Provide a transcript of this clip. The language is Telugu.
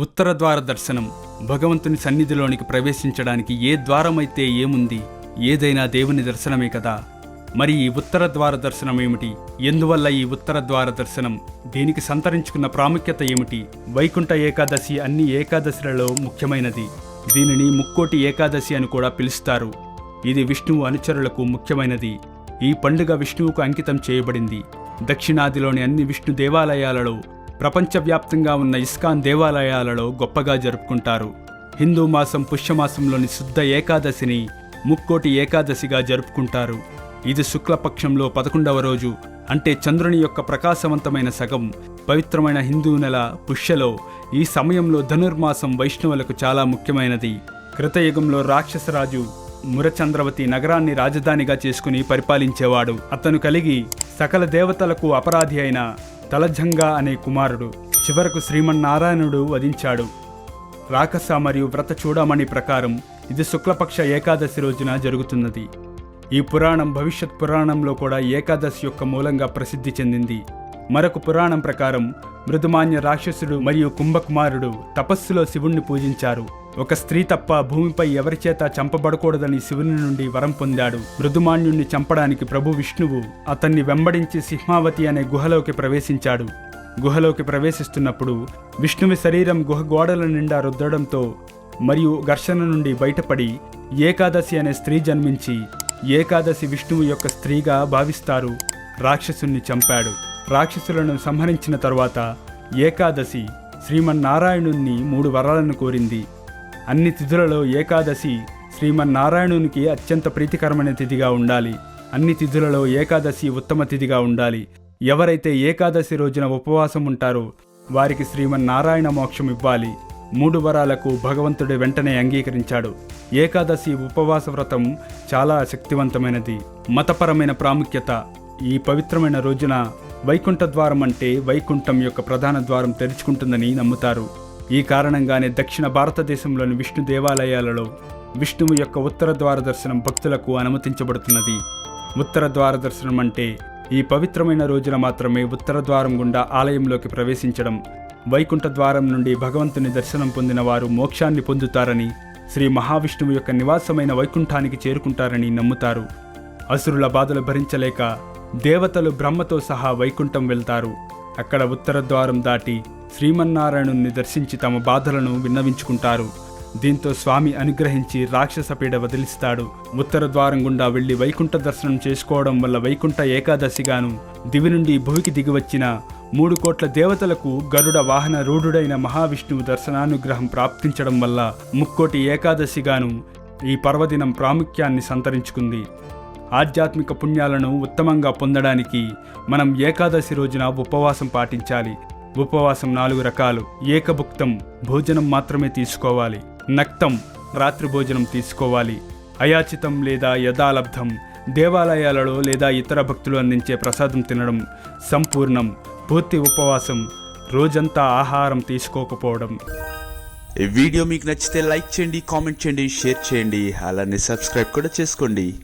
ఉత్తర ద్వార దర్శనం భగవంతుని సన్నిధిలోనికి ప్రవేశించడానికి ఏ ద్వారమైతే ఏముంది ఏదైనా దేవుని దర్శనమే కదా. మరి ఈ ఉత్తర ద్వార దర్శనం ఏమిటి? ఎందువల్ల ఈ ఉత్తర ద్వార దర్శనం? దీనికి సంతరించుకున్న ప్రాముఖ్యత ఏమిటి? వైకుంఠ ఏకాదశి అన్ని ఏకాదశిలలో ముఖ్యమైనది. దీనిని ముక్కోటి ఏకాదశి అని కూడా పిలుస్తారు. ఇది విష్ణువు అనుచరులకు ముఖ్యమైనది. ఈ పండుగ విష్ణువుకు అంకితం చేయబడింది. దక్షిణాదిలోని అన్ని విష్ణు దేవాలయాలలో ప్రపంచవ్యాప్తంగా ఉన్న ఇస్కాన్ దేవాలయాలలో గొప్పగా జరుపుకుంటారు. హిందూ మాసం పుష్యమాసంలోని శుద్ధ ఏకాదశిని ముక్కోటి ఏకాదశిగా జరుపుకుంటారు. ఇది శుక్లపక్షంలో పదకొండవ రోజు అంటే చంద్రుని యొక్క ప్రకాశవంతమైన సగం పవిత్రమైన హిందూ నెల పుష్యలో ఈ సమయంలో ధనుర్మాసం వైష్ణవులకు చాలా ముఖ్యమైనది. కృతయుగంలో రాక్షసరాజు మురచంద్రవతి నగరాన్ని రాజధానిగా చేసుకుని పరిపాలించేవాడు. అతను కలిగి సకల దేవతలకు అపరాధి అయిన తలజంగా అనే కుమారుడు చివరకు శ్రీమన్నారాయణుడు వధించాడు. రాకస మరియు వ్రత చూడమణి ప్రకారం ఇది శుక్లపక్ష ఏకాదశి రోజున జరుగుతున్నది. ఈ పురాణం భవిష్యత్ పురాణంలో కూడా ఏకాదశి యొక్క మూలంగా ప్రసిద్ధి చెందింది. మరొక పురాణం ప్రకారం మృదుమాన్య రాక్షసుడు మరియు కుంభకుమారుడు తపస్సులో శివుణ్ణి పూజించారు. ఒక స్త్రీ తప్ప భూమిపై ఎవరి చేత చంపబడకూడదని శివుని నుండి వరం పొందాడు. మృదుమాన్యుణ్ణి చంపడానికి ప్రభు విష్ణువు అతన్ని వెంబడించి సింహావతి అనే గుహలోకి ప్రవేశించాడు. గుహలోకి ప్రవేశిస్తున్నప్పుడు విష్ణువి శరీరం గుహ గోడల నిండా రుద్దడంతో మరియు ఘర్షణ నుండి బయటపడి ఏకాదశి అనే స్త్రీ జన్మించి ఏకాదశి విష్ణువు యొక్క స్త్రీగా భావిస్తారు. రాక్షసుణ్ణి చంపాడు. రాక్షసులను సంహరించిన తరువాత ఏకాదశి శ్రీమన్నారాయణుణ్ణి మూడు వరాలను కోరింది. అన్ని తిథులలో ఏకాదశి శ్రీమన్నారాయణునికి అత్యంత ప్రీతికరమైన తిథిగా ఉండాలి. అన్ని తిథులలో ఏకాదశి ఉత్తమ తిథిగా ఉండాలి. ఎవరైతే ఏకాదశి రోజున ఉపవాసం ఉంటారో వారికి శ్రీమన్నారాయణ మోక్షం ఇవ్వాలి. మూడు వరాలకు భగవంతుడు వెంటనే అంగీకరించాడు. ఏకాదశి ఉపవాస వ్రతం చాలా శక్తివంతమైనది. మతపరమైన ప్రాముఖ్యత. ఈ పవిత్రమైన రోజున వైకుంఠ ద్వారం అంటే వైకుంఠం యొక్క ప్రధాన ద్వారం తెరుచుకుంటుందని నమ్ముతారు. ఈ కారణంగానే దక్షిణ భారతదేశంలోని విష్ణు దేవాలయాలలో విష్ణువు యొక్క ఉత్తర ద్వార దర్శనం భక్తులకు అనుమతించబడుతున్నది. ఉత్తర ద్వార దర్శనం అంటే ఈ పవిత్రమైన రోజున మాత్రమే ఉత్తర ద్వారం గుండా ఆలయంలోకి ప్రవేశించడం. వైకుంఠ ద్వారం నుండి భగవంతుని దర్శనం పొందిన వారు మోక్షాన్ని పొందుతారని శ్రీ మహావిష్ణువు యొక్క నివాసమైన వైకుంఠానికి చేరుకుంటారని నమ్ముతారు. అసురుల బాధలు భరించలేక దేవతలు బ్రహ్మతో సహా వైకుంఠం వెళ్తారు. అక్కడ ఉత్తర ద్వారం దాటి శ్రీమన్నారాయణుని దర్శించి తమ బాధలను విన్నవించుకుంటారు. దీంతో స్వామి అనుగ్రహించి రాక్షస పీడ వదిలిస్తాడు. ఉత్తర ద్వారం గుండా వెళ్ళి వైకుంఠ దర్శనం చేసుకోవడం వల్ల వైకుంఠ ఏకాదశిగాను దివి నుండి భూమికి దిగివచ్చిన మూడు కోట్ల దేవతలకు గరుడ వాహన రూఢుడైన మహావిష్ణువు దర్శనానుగ్రహం ప్రాప్తించడం వల్ల ముక్కోటి ఏకాదశిగాను ఈ పర్వదినం ప్రాముఖ్యాన్ని సంతరించుకుంది. ఆధ్యాత్మిక పుణ్యాలను ఉత్తమంగా పొందడానికి మనం ఏకాదశి రోజున ఉపవాసం పాటించాలి. ఉపవాసం నాలుగు రకాలు. ఏకభుక్తం భోజనం మాత్రమే తీసుకోవాలి. నక్తం రాత్రి భోజనం తీసుకోవాలి. అయాచితం లేదా యథాలబ్ధం దేవాలయాలలో లేదా ఇతర భక్తులు అందించే ప్రసాదం తినడం. సంపూర్ణం పూర్తి ఉపవాసం రోజంతా ఆహారం తీసుకోకపోవడం. ఈ వీడియో మీకు నచ్చితే లైక్ చేయండి కామెంట్ చేయండి షేర్ చేయండి. అలానే సబ్స్క్రైబ్ కూడా చేసుకోండి.